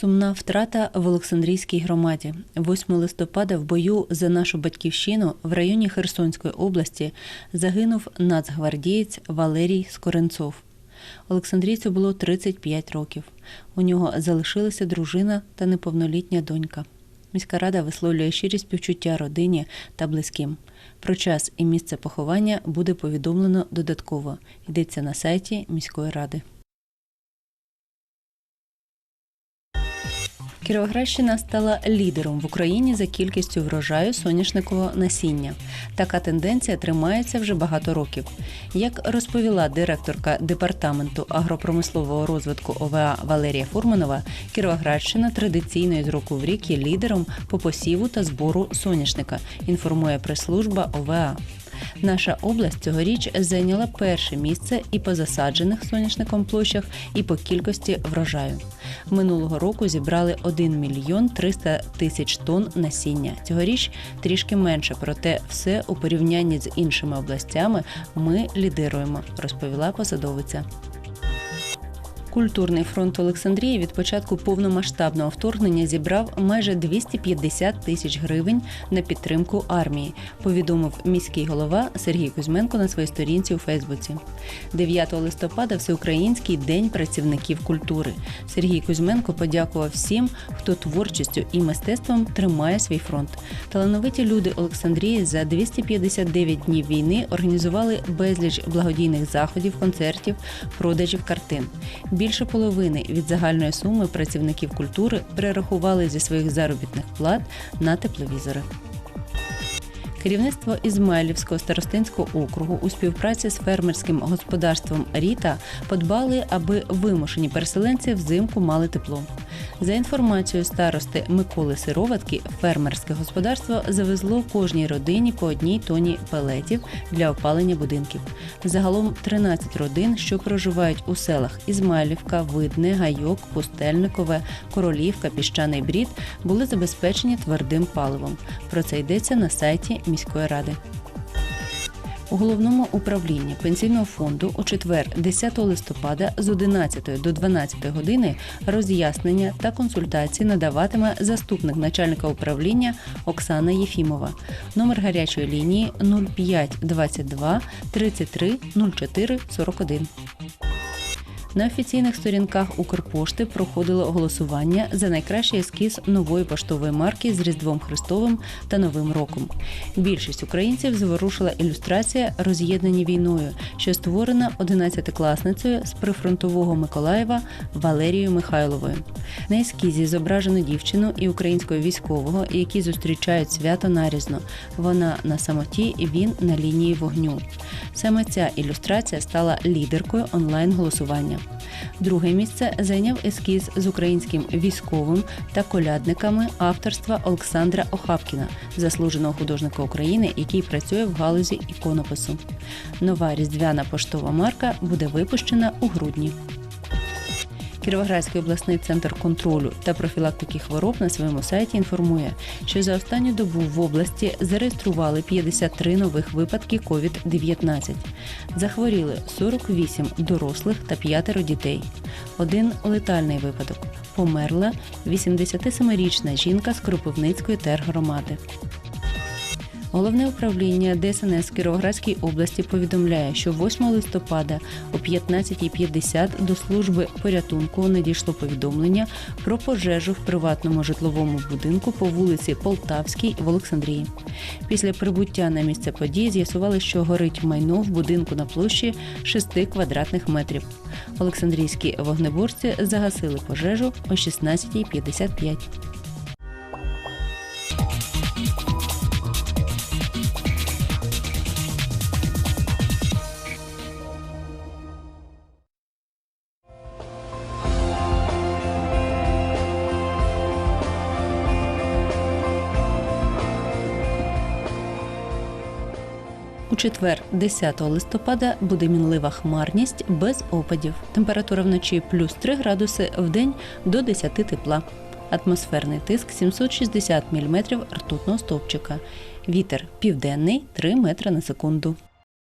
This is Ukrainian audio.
Сумна втрата в Олександрійській громаді. 8 листопада в бою за нашу батьківщину в районі Херсонської області загинув нацгвардієць Валерій Скоренцов. Олександрійцю було 35 років. У нього залишилася дружина та неповнолітня донька. Міська рада висловлює щирі співчуття родині та близьким. Про час і місце поховання буде повідомлено додатково. Йдеться на сайті міської ради. Кіровоградщина стала лідером в Україні за кількістю врожаю соняшникового насіння. Така тенденція тримається вже багато років. Як розповіла директорка департаменту агропромислового розвитку ОВА Валерія Фурманова, Кіровоградщина традиційно із року в рік є лідером по посіву та збору соняшника. Інформує прес-служба ОВА. Наша область цьогоріч зайняла перше місце і по засаджених соняшником площах, і по кількості врожаю. Минулого року зібрали 1 мільйон 300 тисяч тонн насіння. Цьогоріч трішки менше, проте все у порівнянні з іншими областями ми лідируємо, розповіла посадовиця. Культурний фронт Олександрії від початку повномасштабного вторгнення зібрав майже 250 тисяч гривень на підтримку армії, повідомив міський голова Сергій Кузьменко на своїй сторінці у Фейсбуці. 9 листопада Всеукраїнський день працівників культури. Сергій Кузьменко подякував всім, хто творчістю і мистецтвом тримає свій фронт. Талановиті люди Олександрії за 259 днів війни організували безліч благодійних заходів, концертів, продажів картин. Більше половини від загальної суми працівників культури перерахували зі своїх заробітних плат на тепловізори. Керівництво Ізмайлівського старостинського округу у співпраці з фермерським господарством Ріта подбали, аби вимушені переселенці взимку мали тепло. За інформацією старости Миколи Сироватки, фермерське господарство завезло кожній родині по одній тоні пелетів для опалення будинків. Загалом 13 родин, що проживають у селах Ізмайлівка, Видне, Гайок, Пустельникове, Королівка, Піщаний Брід, були забезпечені твердим паливом. Про це йдеться на сайті міської ради. У головному управлінні пенсійного фонду у четвер, 10 листопада, з 11 до 12 години роз'яснення та консультації надаватиме заступник начальника управління Оксана Єфімова. Номер гарячої лінії 05 22 33 04 41. На офіційних сторінках Укрпошти проходило голосування за найкращий ескіз нової поштової марки з Різдвом Христовим та Новим роком. Більшість українців зворушила ілюстрація роз'єднані війною, що створена 11-класницею з прифронтового Миколаєва Валерією Михайловою. На ескізі зображено дівчину і українського військового, які зустрічають свято нарізно. Вона на самоті, він на лінії вогню. Саме ця ілюстрація стала лідеркою онлайн-голосування. Друге місце зайняв ескіз з українським військовим та колядниками авторства Олександра Охапкіна, заслуженого художника України, який працює в галузі іконопису. Нова різдвяна поштова марка буде випущена у грудні. Кіровоградський обласний центр контролю та профілактики хвороб на своєму сайті інформує, що за останню добу в області зареєстрували 53 нових випадки COVID-19. Захворіли 48 дорослих та п'ятеро дітей. Один летальний випадок. Померла 87-річна жінка з Кропивницької тергромади. Головне управління ДСНС Кіровоградській області повідомляє, що 8 листопада о 15.50 до служби порятунку надійшло повідомлення про пожежу в приватному житловому будинку по вулиці Полтавській в Олександрії. Після прибуття на місце події з'ясували, що горить майно в будинку на площі 6 квадратних метрів. Олександрійські вогнеборці загасили пожежу о 16.55. У четвер, 10 листопада, буде мінлива хмарність без опадів. Температура вночі плюс 3 градуси, в день до 10 тепла. Атмосферний тиск 760 мм ртутного стовпчика. Вітер південний 3 метри на секунду.